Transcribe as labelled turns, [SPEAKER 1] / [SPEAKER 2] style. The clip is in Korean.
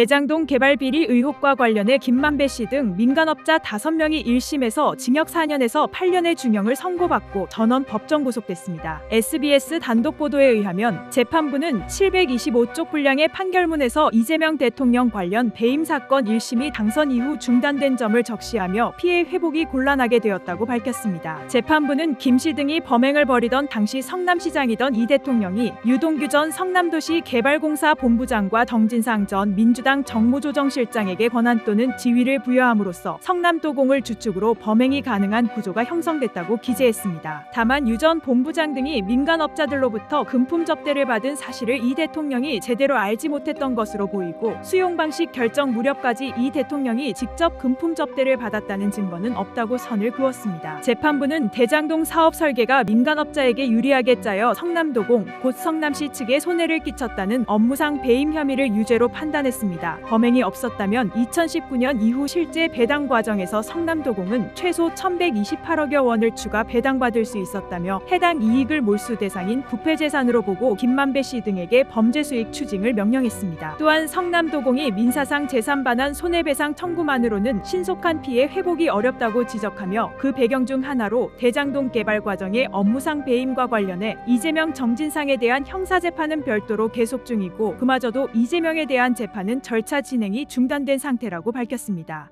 [SPEAKER 1] 대장동 개발 비리 의혹과 관련해 김만배 씨 등 민간업자 5명이 1심에서 징역 4년에서 8년의 중형을 선고받고 전원 법정 구속됐습니다. SBS 단독 보도에 의하면 재판부는 725쪽 분량의 판결문에서 이재명 대통령 관련 배임 사건 1심이 당선 이후 중단된 점을 적시하며 피해 회복이 곤란하게 되었다고 밝혔습니다. 재판부는 김 씨 등이 범행을 벌이던 당시 성남시장이던 이 대통령이 유동규 전 성남도시 개발공사 본부장과 정진상 전 민주 당 정무조정 실장에게 권한 또는 지위를 부여함으로써 성남도공을 주축으로 범행이 가능한 구조가 형성됐다고 기재했습니다. 다만 유 전 본부장 등이 민간업자들로부터 금품 접대를 받은 사실을 이 대통령이 제대로 알지 못했던 것으로 보이고 수용 방식 결정 무렵까지 이 대통령이 직접 금품 접대를 받았다는 증거는 없다고 선을 그었습니다. 재판부는 대장동 사업 설계가 민간업자에게 유리하게 짜여 성남도공 곧 성남시 측에 손해를 끼쳤다는 업무상 배임 혐의를 유죄로 판단했 습니다. 범행이 없었다면 2019년 이후 실제 배당 과정에서 성남도공은 최소 1,128억여 원을 추가 배당받을 수 있었다며 해당 이익을 몰수 대상인 부패재산으로 보고 김만배 씨 등에게 범죄 수익 추징을 명령했습니다. 또한 성남도공이 민사상 재산 반환 손해배상 청구만으로는 신속한 피해 회복이 어렵다고 지적하며 그 배경 중 하나로 대장동 개발 과정의 업무상 배임과 관련해 이재명 정진상에 대한 형사 재판은 별도로 계속 중이고 그마저도 이재명에 대한 재판은 절차 진행이 중단된 상태라고 밝혔습니다.